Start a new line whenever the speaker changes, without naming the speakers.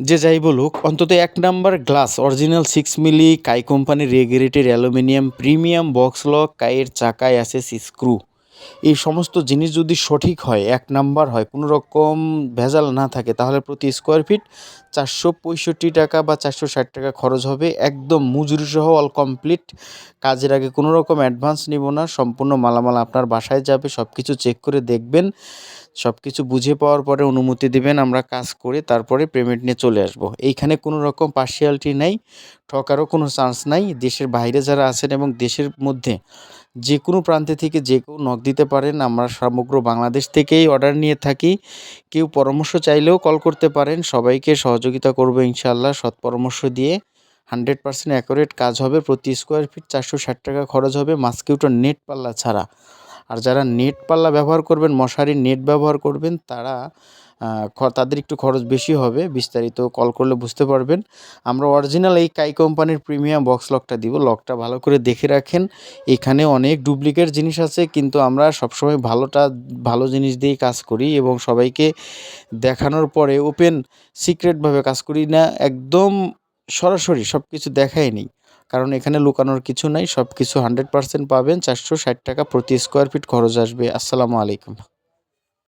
যে যাই বলুক, অন্তত এক নাম্বার গ্লাস, অরিজিনাল সিক্স মিলি কাই কোম্পানির regulated aluminium premium box lock কাইয়ের চাকায় আছে স্ক্রু এই সমস্ত জিনিস যদি সঠিক হয়, এক নাম্বার হয়, কোনো রকম ভেজাল না থাকে, তাহলে প্রতি স্কোয়ার ফিট চারশো পঁয়ষট্টি টাকা বা চারশো ষাট টাকা খরচ হবে। একদম মজুরি সহ অল কমপ্লিট কাজের আগে কোনো রকম অ্যাডভান্স নিব না। সম্পূর্ণ মালামাল আপনার বাসায় যাবে সব কিছু চেক করে দেখবেন। সব কিছু বুঝে পাওয়ার পরে অনুমতি দিবেন, আমরা কাজ করে তারপরে পেমেন্ট নিয়ে চলে আসব। এইখানে কোনো রকম পার্সিয়ালিটি নাই, ঠকারও কোনো চান্স নাই। দেশের বাইরে যারা আছেন এবং দেশের মধ্যে যে কোনো প্রান্তে থেকে যে কেউ নক দিতে পারেন। আমরা সমগ্র বাংলাদেশ থেকেই অর্ডার নিয়ে থাকি। কেউ পরামর্শ চাইলেও কল করতে পারেন। সবাইকে সহযোগিতা করব ইনশাআল্লাহ। সৎ পরামর্শ দিয়ে হান্ড্রেড পার্সেন্ট অ্যাকুরেট কাজ হবে। প্রতি স্কোয়ার ফিট চারশো ষাট টাকা খরচ হবে। মাস্কিউটো নেট পাল্লা ছাড়া। আর যারা নেট পাল্লা ব্যবহার করবেন, মশারি নেট ব্যবহার করবেন, তারা তাদের একটু খরচ বেশি হবে, বিস্তারিত কল করলে বুঝতে পারবেন। আমরা অরিজিনাল এই কাই কোম্পানির প্রিমিয়াম বক্স লকটা দিব। লকটা ভালো করে দেখে রাখেন। এখানে অনেক ডুপ্লিকেট জিনিস আছে, কিন্তু আমরা সবসময় ভালোটা, ভালো জিনিস দিয়েই কাজ করি এবং সবাইকে দেখানোর পরে ওপেন সিক্রেটভাবে কাজ করি না। একদম সরাসরি সব কিছু দেখাই নেই। কারণ এখানে লুকানোর কিছু নাই সব কিছু হান্ড্রেড পার্সেন্ট পাবেন। চারশো ষাট টাকা প্রতি স্কোয়ার ফিট খরচ আসবে। আসসালামু আলাইকুম।